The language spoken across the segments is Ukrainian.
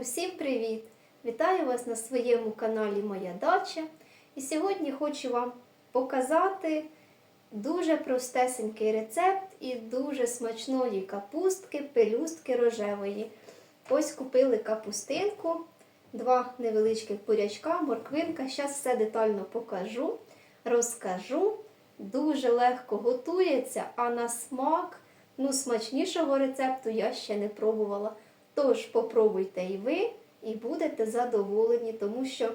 Усім привіт! Вітаю вас на своєму каналі Моя Дача. І сьогодні хочу вам показати дуже простесенький рецепт і дуже смачної капустки, пелюстки рожевої. Ось купили капустинку, два невеличких бурячка, морквинка. Зараз все детально покажу, розкажу. Дуже легко готується, а на смак, ну, смачнішого рецепту я ще не пробувала. Тож попробуйте і ви, і будете задоволені, тому що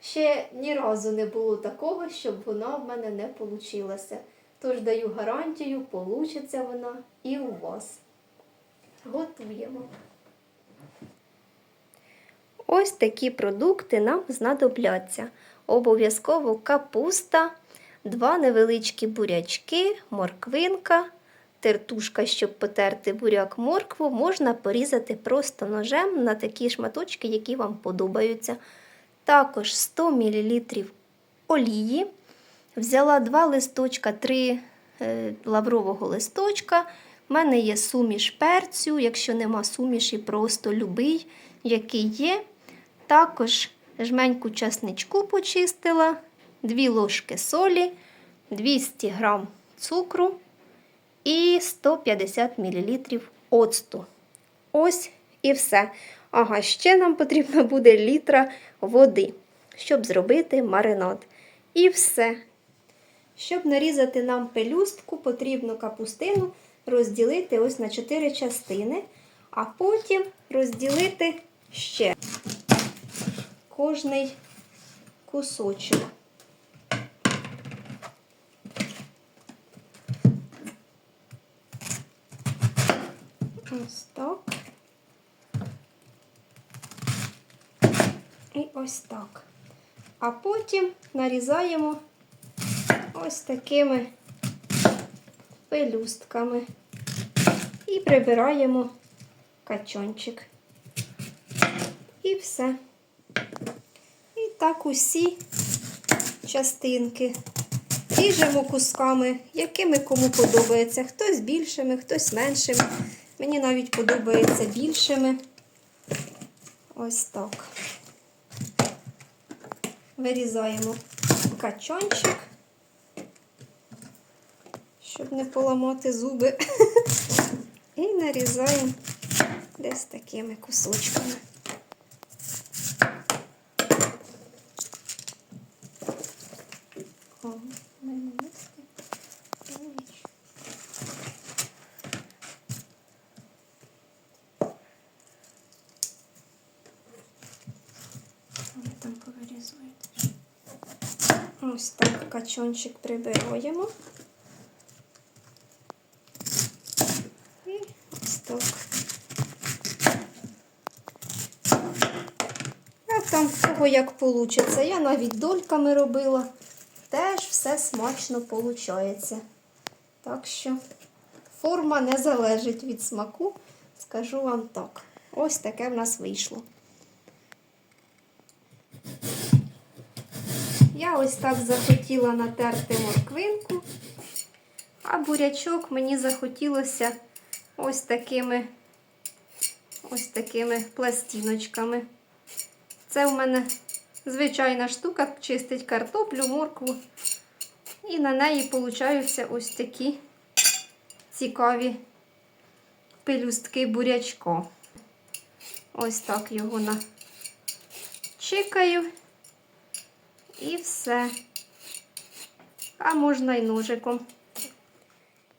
ще ні разу не було такого, щоб вона в мене не получилася. Тож даю гарантію, получиться вона і у вас. Готуємо. Ось такі продукти нам знадобляться. Обов'язково капуста, два невеличкі бурячки, морквинка, тертушка, щоб потерти буряк моркву, можна порізати просто ножем на такі шматочки, які вам подобаються. Також 100 мл олії. Взяла два листочка, три е, лаврового листочка. У мене є суміш перцю, якщо нема суміші, просто любий, який є. Також жменьку часничку почистила, 2 ложки солі, 200 г цукру і 150 мл оцту. Ось і все. Ага, ще нам потрібно буде літра води, щоб зробити маринад. І все. Щоб нарізати нам пелюстку, потрібно капустину розділити ось на 4 частини, а потім розділити ще кожний кусочок. Ось так. І ось так. А потім нарізаємо ось такими пелюстками і прибираємо качончик. І все. І так усі частинки. Ріжемо кусками, якими кому подобається. Хтось більшими, хтось меншими. Мені навіть подобається більшими. Ось так. Вирізаємо качончик, щоб не поламати зуби. І нарізаємо десь такими кусочками. О, в мене миски. Ну, нічого. Ви там повирізуєте. Ось так качончик прибираємо. І ось так. А там в кого як вийде. Я навіть дольками робила. Теж все смачно виходить. Так що форма не залежить від смаку, скажу вам так. Ось таке в нас вийшло. Я ось так захотіла натерти морквинку, а бурячок мені захотілося ось такими ось такими пластиночками. Це в мене звичайна штука, чистить картоплю, моркву. І на неї получаються ось такі цікаві пелюстки бурячка. Ось так його начикаю. І все. А можна й ножиком.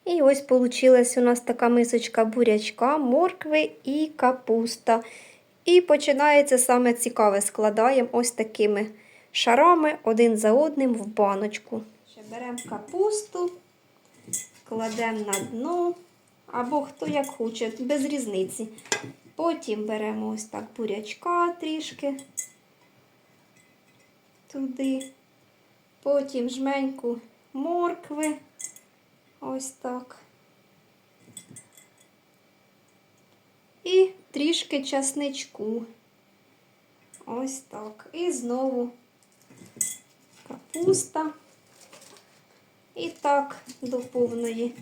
І ось получилась у нас така мисочка бурячка, моркви і капуста. І починається саме цікаве. Складаємо ось такими шарами один за одним в баночку. Ще беремо капусту, кладемо на дно, або хто як хоче, без різниці. Потім беремо ось так бурячка трішки туди. Потім жменьку моркви. Ось так. І трішки часничку. Ось так. І знову капуста. І так до повної.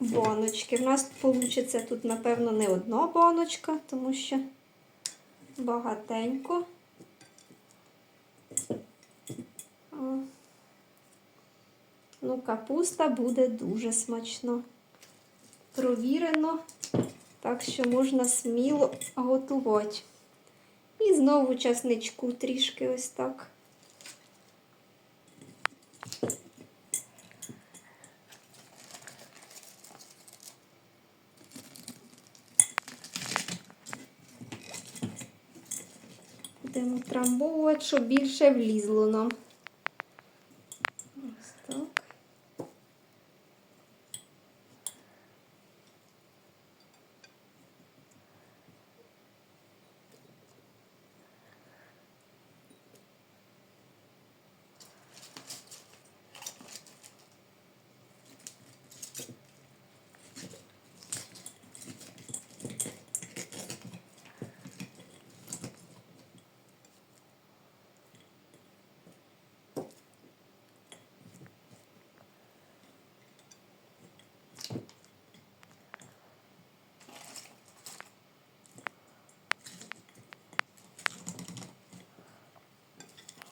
баночки. В нас вийде тут, напевно, не одна баночка, тому що багатенько. Ну, капуста буде дуже смачно. Провірено, так що можна сміло готувати. І знову часничку трішки ось так. Будемо трамбовувати, щоб більше влізло нам. Ось так.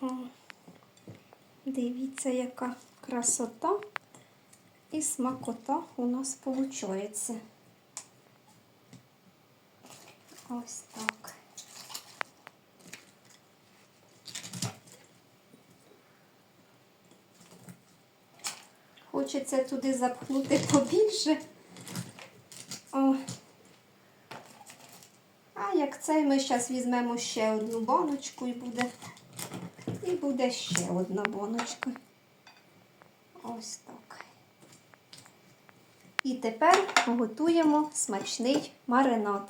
О, Дивіться, яка красота і смакота у нас виходить. Ось так. Хочеться туди запхнути побільше. О. А як цей ми зараз візьмемо ще одну баночку і буде буде ще одна баночка. Ось так. І тепер готуємо смачний маринад.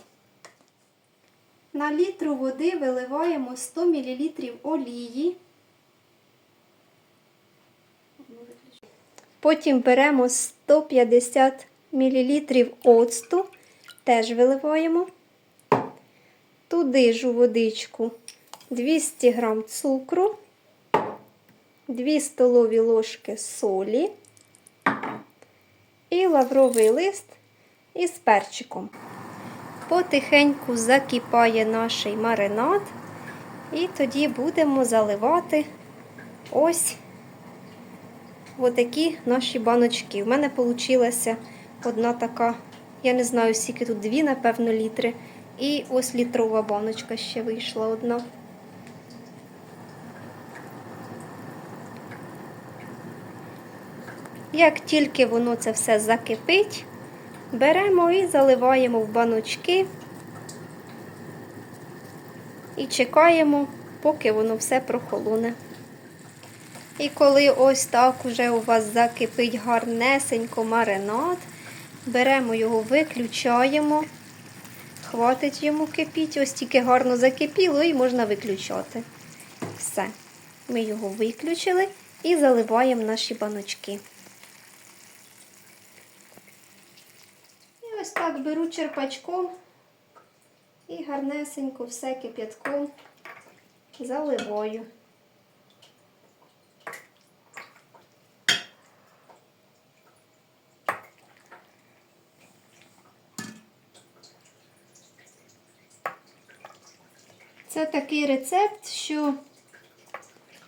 На літру води виливаємо 100 мл олії. Потім беремо 150 мл оцту, теж виливаємо. Туди ж у водичку 200 г цукру, 2 столові ложки солі і лавровий лист із перчиком. Потихеньку закипає наш маринад, і тоді будемо заливати ось отакі наші баночки. У мене вийшла одна така, я не знаю, скільки тут дві, напевно, літри. І ось літрова баночка ще вийшла одна. Як тільки воно це все закипить, беремо і заливаємо в баночки і чекаємо, поки воно все прохолоне. І коли ось так уже у вас закипить гарнесенько маринад, беремо його, виключаємо, хватить йому кипіть, ось тільки гарно закипіло і можна виключати. Все. Ми його виключили і заливаємо наші баночки. І ось так беру черпачком і гарнесенько все кип'ятком заливаю. Це такий рецепт, що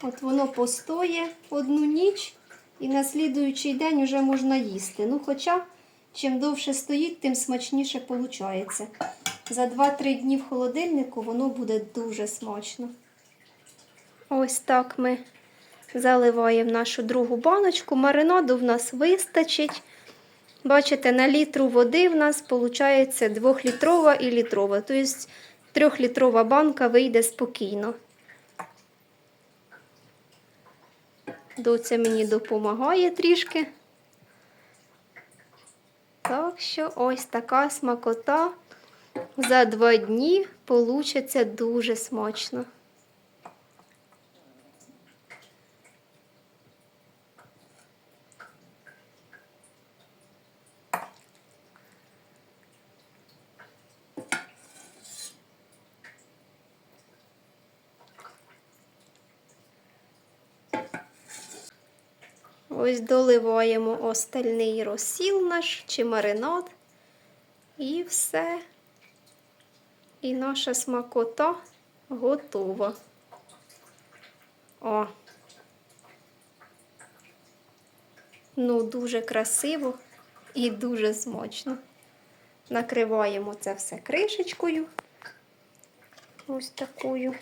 от воно постоє одну ніч і на слідуючий день вже можна їсти. Ну, хоча, чим довше стоїть, тим смачніше виходить. За 2-3 дні в холодильнику воно буде дуже смачно. Ось так ми заливаємо нашу другу баночку. Маринаду в нас вистачить. Бачите, на літру води в нас виходить 2-літрова і літрова. Тобто трьохлітрова банка вийде спокійно. Доця мені допомагає трішки. Що ось така смакота за два дні получиться дуже смачно. Ось доливаємо остальний розсіл наш чи маринад. І все. І наша смакота готова. О. Ну, дуже красиво і дуже смачно. Накриваємо це все кришечкою. Ось такою.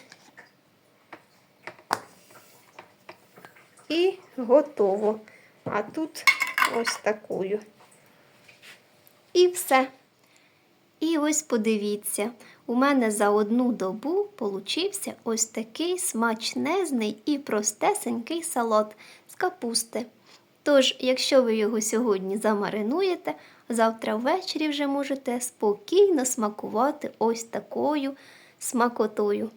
І готово. А тут ось такою. І все. І ось подивіться, у мене за одну добу получився ось такий смачнезний і простесенький салат з капусти. Тож, якщо ви його сьогодні замаринуєте, завтра ввечері вже можете спокійно смакувати ось такою смакотою.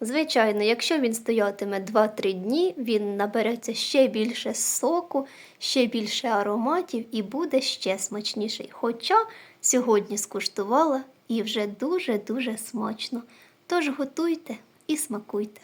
Звичайно, якщо він стоятиме 2-3 дні, він набереться ще більше соку, ще більше ароматів і буде ще смачніший. Хоча сьогодні скуштувала і вже дуже-дуже смачно. Тож готуйте і смакуйте.